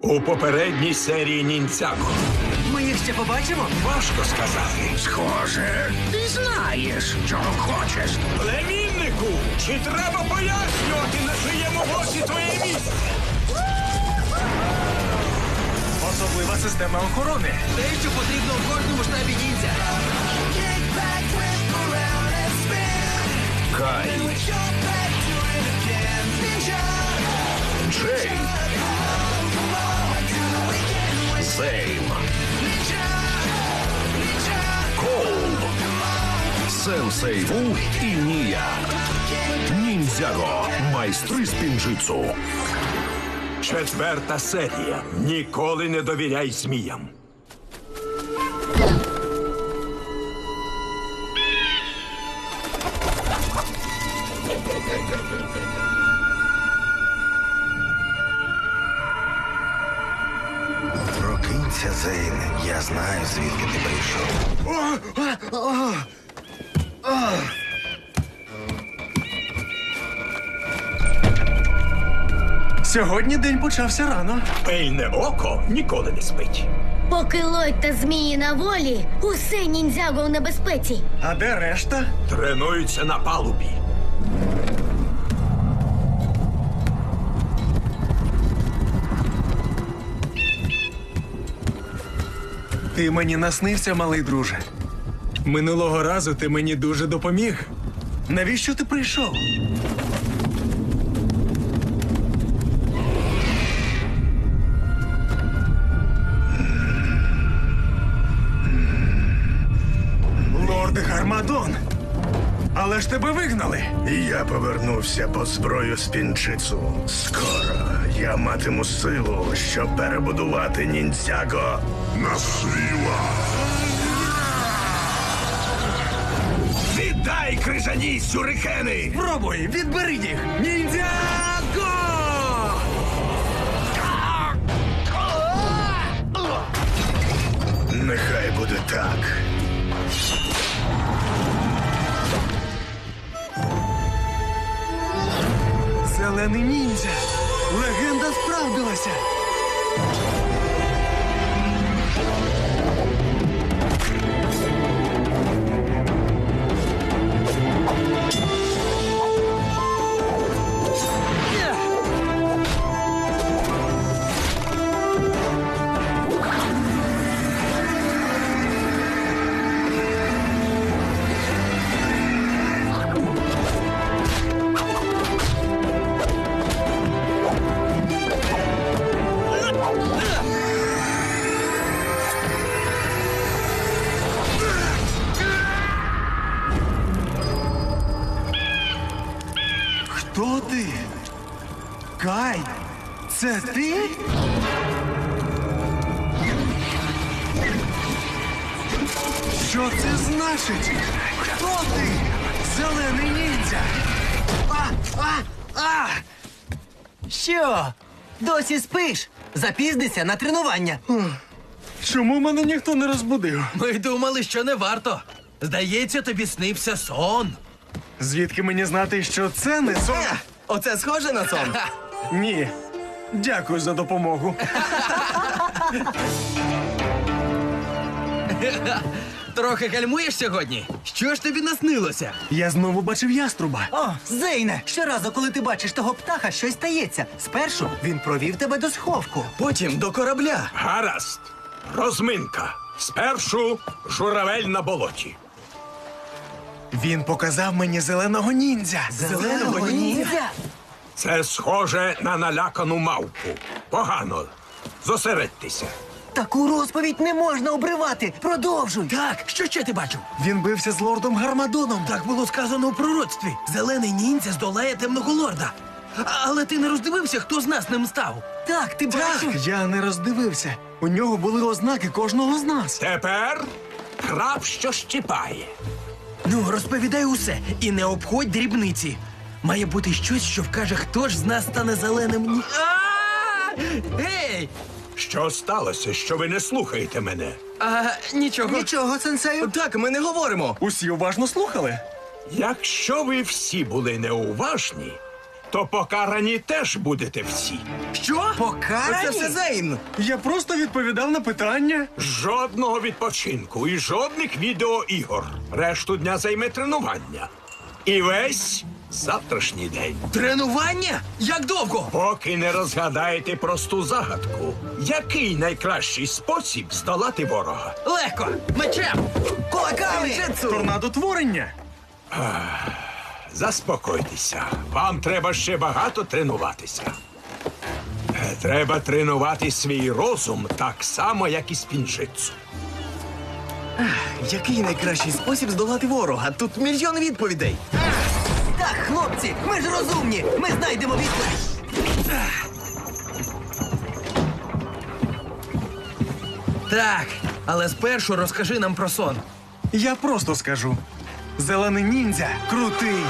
У попередній серії ніндзяго Ми їх ще побачимо? важко сказати. Схоже, ти знаєш, чого хочеш. Племіннику, чи треба пояснювати на чиєму боці твоє місце? Особлива система охорони. Те, що потрібно в кожному штабі ніндзя. Кай. Джей. Зейм. Коул. Сенсей Ву і Нія. Ніндзяго. Майстри з пінжитсу. Четверта серія. Ніколи не довіряй зміям. Знаю, звідки ти прийшов. Сьогодні день почався рано. Пильне око ніколи не спить. Поки Ллойд та змії на волі, усе ніндзяго у небезпеці. А де решта? Тренуються на палубі. Ти мені наснився, малий друже. Минулого разу ти мені дуже допоміг. Навіщо ти прийшов? Лорд Гармадон. Але ж тебе вигнали. Я повернувся по зброю з пінчицу. Скоро я матиму силу, щоб перебудувати ніндзяго на сила. Віддай крижані сюрикени! Пробуй, відбери їх! Ніндзяго! Нехай буде так. Зелений ніндзя! Легенда справдилася! Досі спиш? Запізнися на тренування. Чому мене ніхто не розбудив? Ми думали, що не варто. Здається, тобі снився сон. Звідки мені знати, що це не сон? Оце схоже на сон. Ні. Дякую за допомогу. Трохи гальмуєш сьогодні? Що ж тобі наснилося? Я знову бачив яструба. О, Зейне, щоразу, коли ти бачиш того птаха, щось стається. Спершу він провів тебе до сховку. Потім до корабля. Гаразд. Розминка. Спершу журавель на болоті. Він показав мені зеленого ніндзя. Зеленого ніндзя? Це схоже на налякану мавпу. Погано. Зосередьтеся. Таку розповідь не можна обривати. Продовжуй. Так, що ще ти бачив? Він бився з лордом Гармадоном. Так було сказано у пророцтві. Зелений ніндзя здолає темного лорда. А- Але ти не роздивився, хто з нас ним став. Так, ти бачив? Так, Я не роздивився. У нього були ознаки кожного з нас. Тепер краб, що щіпає. Ну, розповідай усе і не обходь дрібниці. Має бути щось, що вкаже, хто ж з нас стане зеленим. ні- А! Гей! Що сталося, що ви не слухаєте мене? А, нічого. Нічого, сенсею. Так, ми не говоримо. Усі уважно слухали. Якщо ви всі були неуважні, то покарані теж будете всі. Що? Покарані? Це все Зейн. Я просто відповідав на питання. Жодного відпочинку і жодних відеоігор. Решту дня займе тренування. І весь завтрашній день. Тренування? Як довго? Поки не розгадаєте просту загадку, який найкращий спосіб здолати ворога? Легко. Мечем. Кулаками. Торнадотворення. Заспокойтеся. Вам треба ще багато тренуватися. Е, Треба тренувати свій розум так само, як і спінжицю. Який найкращий спосіб здолати ворога? Тут мільйон відповідей. Так, хлопці, ми ж розумні. Ми знайдемо відповідь. Так, але спершу розкажи нам про сон. Я просто скажу. Зелений ніндзя крутий.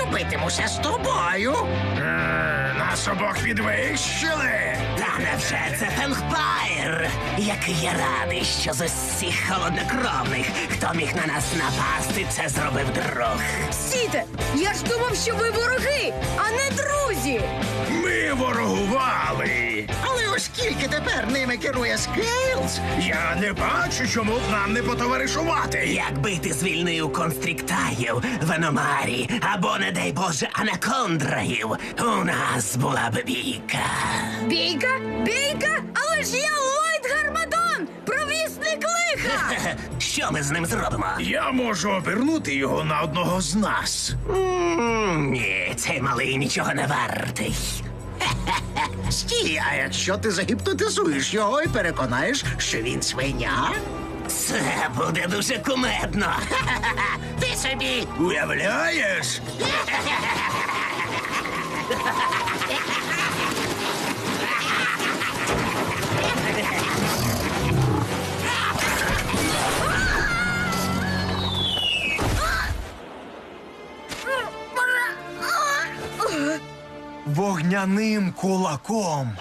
Що битимуся з тобою. Е, Нас обох підвищили! Та невже це Фенгпайр, який я радий, що з усіх холоднокровних, хто міг на нас напасти, це зробив друг. Сіте, Я ж думав, що ви вороги, а не друзі! Ми ворогували! Але оскільки тепер ними керує Скейлз, Я не бачу, чому б нам не потоваришувати. якби ти звільнив констриктаїв, Веномарі або, не дай Боже, анакондраїв, у нас була б бійка. Бійка? Бійка? Але ж я! Лиха! Що ми з ним зробимо? Я можу обернути його на одного з нас. М, Ні, цей малий нічого не вартий. Стій, а якщо ти загіпнотизуєш його і переконаєш, що він свиня? Це буде дуже кумедно. Ти собі Уявляєш? Вогняним кулаком.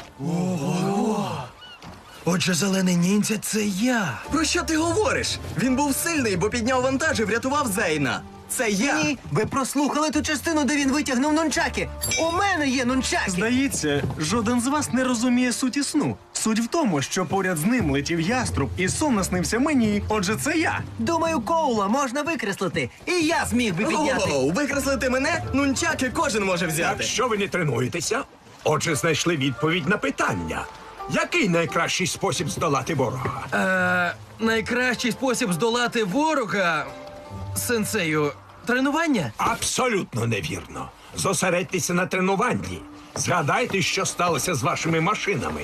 Отже, зелений ніндзя це я. Про що ти говориш? Він був сильний, бо підняв вантаж і врятував Зейна. Це я. Ні, ви прослухали ту частину, де він витягнув нунчаки. У мене є нунчаки. Здається, жоден з вас не розуміє суті сну. Суть в тому, що поряд з ним летів яструб, і сон наснився мені. Отже, це я. Думаю, Коула можна викреслити. І я зміг би підняти. Оу, викреслити мене? Нунчаки кожен може взяти. Якщо ви не тренуєтеся, отже, знайшли відповідь на питання. Який найкращий спосіб здолати ворога? Е, найкращий спосіб здолати ворога. Сенсею, тренування? Абсолютно невірно. Зосередьтеся на тренуванні. Згадайте, що сталося з вашими машинами.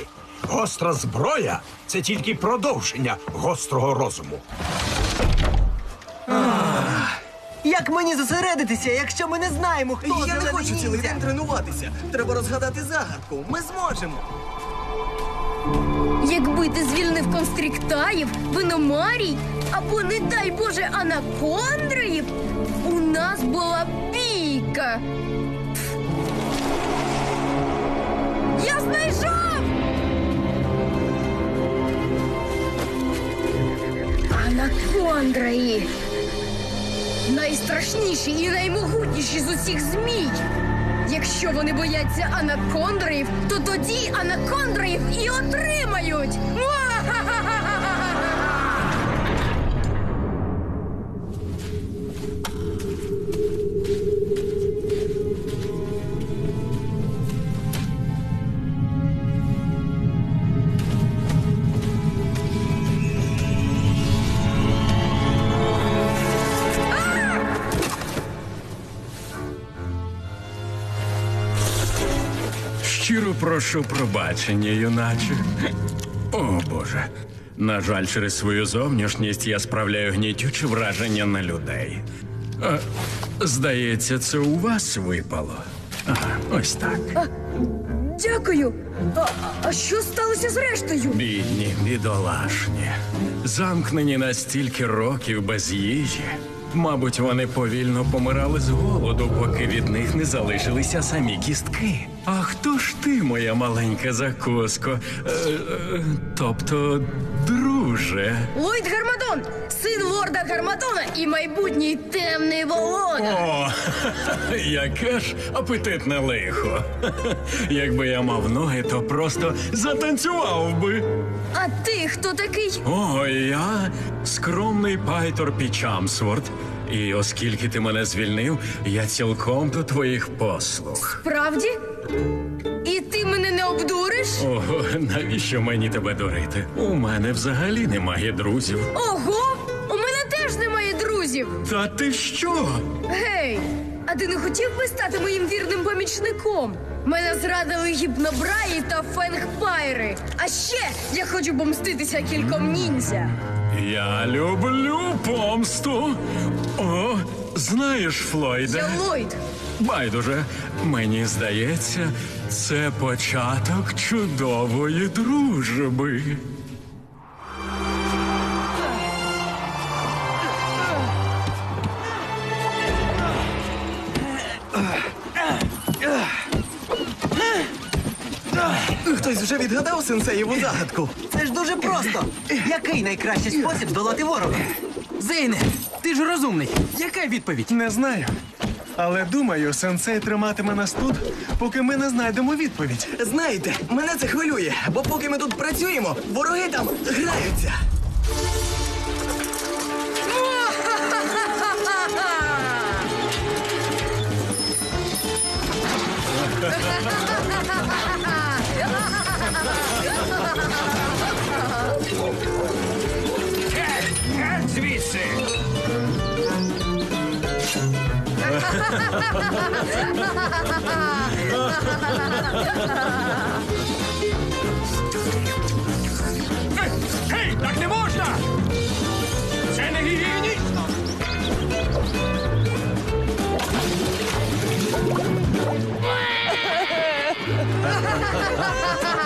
Гостра зброя це тільки продовження гострого розуму. Як мені зосередитися, якщо ми не знаємо, хто Я не зелений хочу цілий ніндзя? день тренуватися. Треба розгадати загадку. Ми зможемо. Якби ти звільнив констриктаїв, виномарій або, не дай Боже, анакондраїв, у нас була бійка. Я знайшов! Анакондраї! Найстрашніші і наймогутніші з усіх змій. Якщо вони бояться анакондраїв, то тоді анакондраїв і отримають. Щиро прошу пробачення, юначе. О, Боже. На жаль, через свою зовнішність я справляю гнітюче враження на людей. А, здається, це у вас випало. Ага, ось так. Дякую. А, а що сталося з рештою? Бідні, бідолашні. Замкнені на стільки років без їжі. Мабуть, вони повільно помирали з голоду, поки від них не залишилися самі кістки. А хто ж ти, моя маленька закуско? Е, е, тобто, друже. Ллойд Гармадон, син лорда Гармадона і майбутній темний володар. О, яке ж апетитне лихо. Якби я мав ноги, то просто затанцював би. А ти хто такий? О, я скромний Пайтор Пічамсворт. І оскільки ти мене звільнив, я цілком до твоїх послуг. Правді? І ти мене не обдуриш? О, навіщо мені тебе дурити? У мене взагалі немає друзів. Ого! У мене теж немає друзів. Та ти що? Гей, а ти не хотів би стати моїм вірним помічником? Мене зрадили гіпнобраї та фенгпайри. А ще я хочу помститися кільком ніндзя. Я люблю помсту. О, знаєш, Флойде. Я Ллойд. Байдуже, мені здається, це початок чудової дружби. Хтось вже відгадав сенсеєву загадку. Це ж дуже просто. Який найкращий спосіб здолати ворога? Зейне, ти ж розумний. Яка відповідь? Не знаю. Але думаю, сенсей триматиме нас тут, поки ми не знайдемо відповідь. Знаєте, мене це хвилює, бо поки ми тут працюємо, вороги там граються. Гей, так не можна! Це не гігієнічно!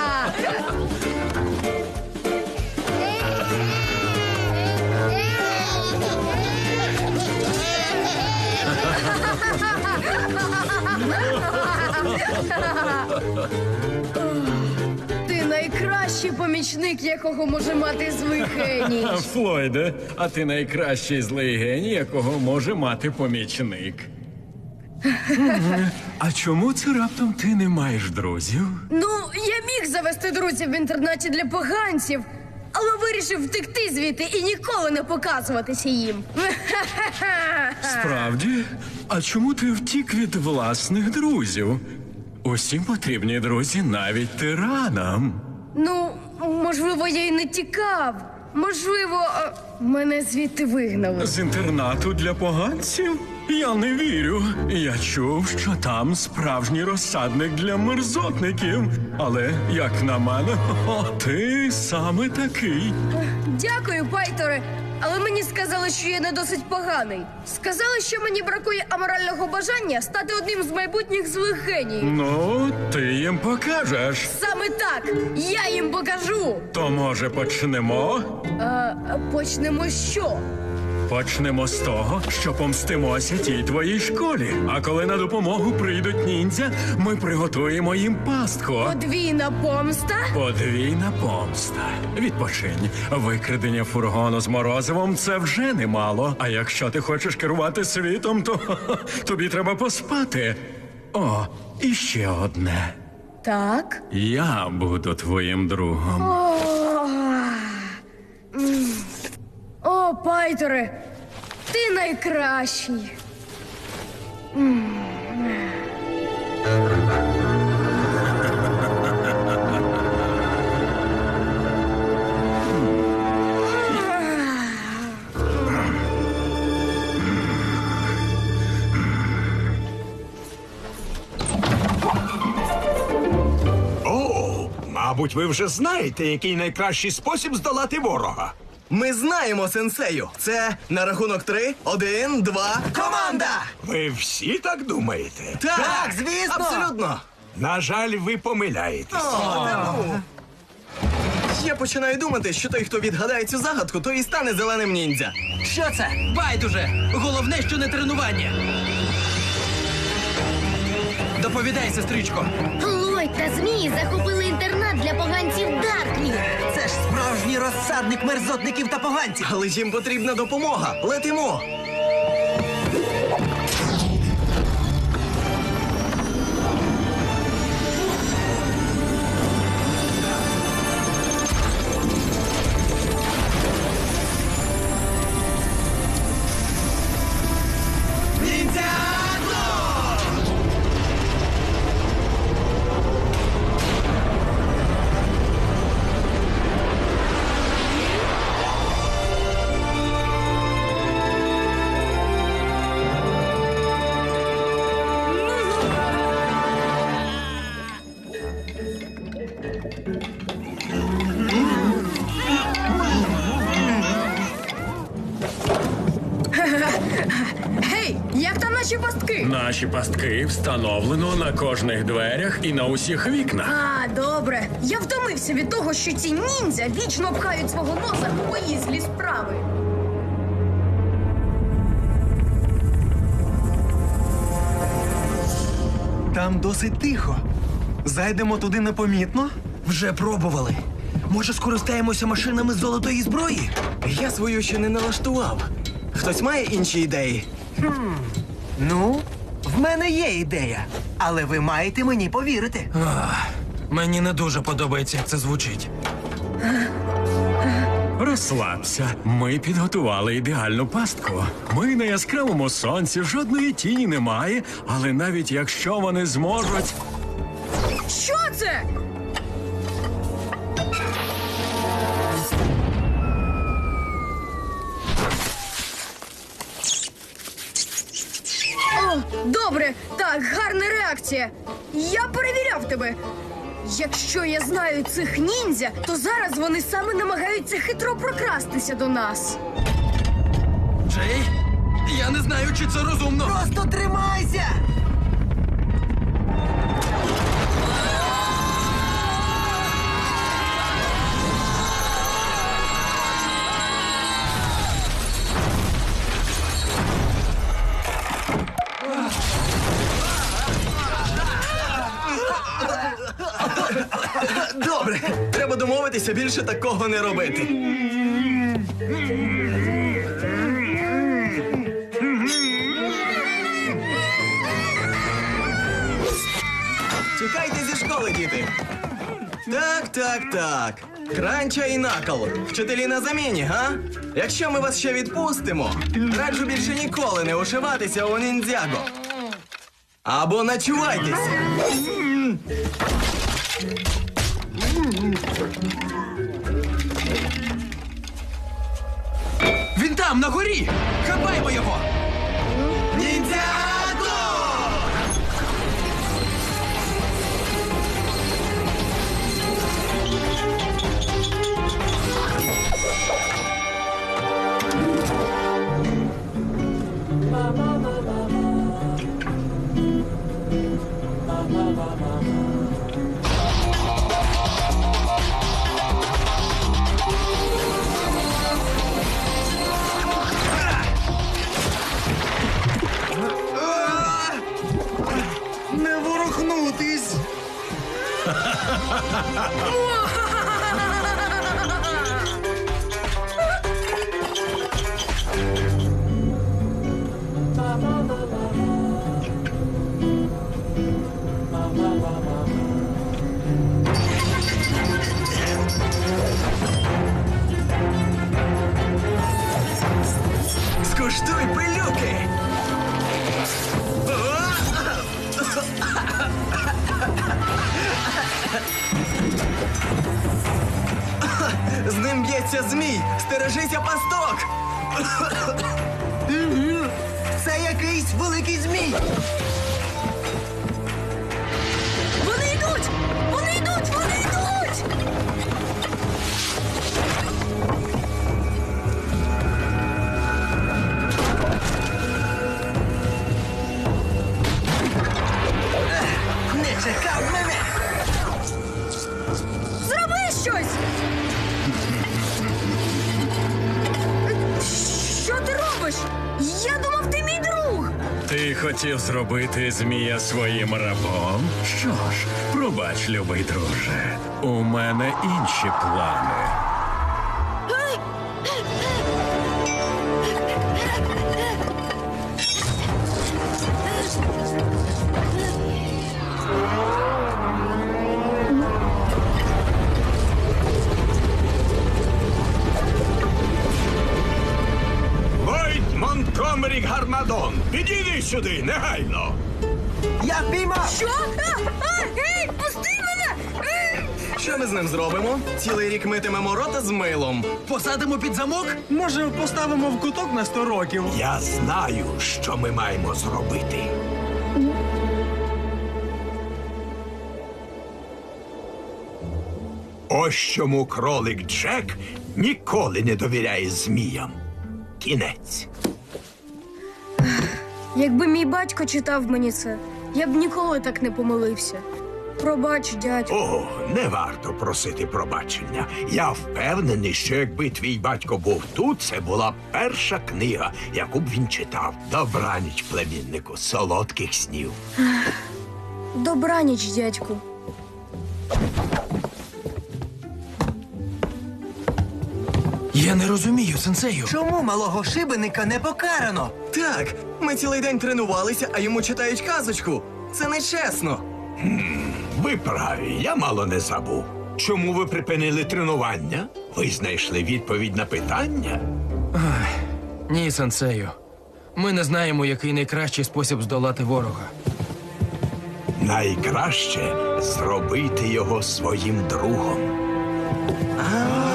найкращий помічник, якого може мати злий геній. А, Флойде, а ти найкращий злий геній, якого може мати помічник. А чому це раптом ти не маєш друзів? Ну, я міг завести друзів в інтернаті для поганців, але вирішив втекти звідти і ніколи не показуватися їм. Справді? А чому ти втік від власних друзів? Усім потрібні друзі навіть тиранам. Ну, можливо, я й не тікав. Можливо, е, мене звідти вигнали. З інтернату для поганців? Я не вірю. Я чув, що там справжній розсадник для мерзотників. Але, як на мене, о, ти саме такий. Дякую, Пайторе. Але мені сказали, що я не досить поганий. Сказали, що мені бракує аморального бажання стати одним з майбутніх злих геніїв. Ну, ти їм покажеш. Саме так я їм покажу. То може почнемо? А, почнемо що? Почнемо з того, що помстимося тій твоїй школі. А коли на допомогу прийдуть ніндзя, ми приготуємо їм пастку. Подвійна помста? Подвійна помста. Відпочинь. Викрадення фургону з морозивом це вже немало. А якщо ти хочеш керувати світом, то тобі треба поспати. О, і ще одне. Так. Я буду твоїм другом. О, Пайтере, ти найкращий. О, мабуть, ви вже знаєте, який найкращий спосіб здолати ворога. Ми знаємо сенсею. Це на рахунок три, один, два. Команда! Ви всі так думаєте? Так, Так, звісно. Абсолютно. На жаль, ви помиляєтесь. О, та ну. Я починаю думати, що той, хто відгадає цю загадку, той і стане зеленим ніндзя. Що це? Байдуже! Головне, що не тренування. Доповідай, сестричко. Ллойд та змії захопили інтернат для поганців Даркні. Розсадник мерзотників та поганців. Але їм потрібна допомога. Летимо. Наші пастки? Наші пастки встановлено на кожних дверях і на усіх вікнах. А, добре. Я втомився від того, що ці ніндзя вічно пхають свого носа у мої злі справи. Там досить тихо. Зайдемо туди непомітно. Вже пробували. Може, скористаємося машинами золотої зброї? Я свою ще не налаштував. Хтось має інші ідеї? Ну, в мене є ідея, але ви маєте мені повірити. Мені не дуже подобається, як це звучить. Розслабся. Ми підготували ідеальну пастку. Ми на яскравому сонці, жодної тіні немає, але навіть якщо вони зможуть. Що це? Добре, так, гарна реакція. Я перевіряв тебе. Якщо я знаю цих ніндзя, то зараз вони саме намагаються хитро прокрастися до нас. Джей? Я не знаю, чи це розумно. Просто тримайся! Треба більше такого не робити. Тікайте зі школи, діти. Так, так, так. Кранча і накол. Вчителі на заміні, га? Якщо ми вас ще відпустимо, раджу більше ніколи не ушиватися у ніндзяго. Або начувайтеся. Там, на горі! Хапаймо його! Скуштуй пилюки! З ним б'ється змій! Стережися пасток! Це якийсь великий змій. Зробити змія своїм рабом? Що ж, пробач, любий друже. У мене інші плани. Сюди, негайно. Я піймав! Що? А, а, ей, пусти мене! Ей! Що ми з ним зробимо? Цілий рік митимемо рота з милом. Посадимо під замок? Може, поставимо в куток на 100 років? Я знаю, що ми маємо зробити. Ось чому кролик Джек ніколи не довіряє зміям. Кінець. Якби мій батько читав мені це, я б ніколи так не помилився. Пробач, дядько. О, не варто просити пробачення. Я впевнений, що якби твій батько був тут, це була б перша книга, яку б він читав. Добраніч, племіннику, солодких снів. Добраніч, дядьку. Я не розумію, сенсею. Чому малого шибеника не покарано? Так, ми цілий день тренувалися, а йому читають казочку. Це нечесно. Ви праві, я мало не забув. Чому ви припинили тренування? Ви знайшли відповідь на питання? Ні, сенсею. Ми не знаємо, який найкращий спосіб здолати ворога. Найкраще зробити його своїм другом. А,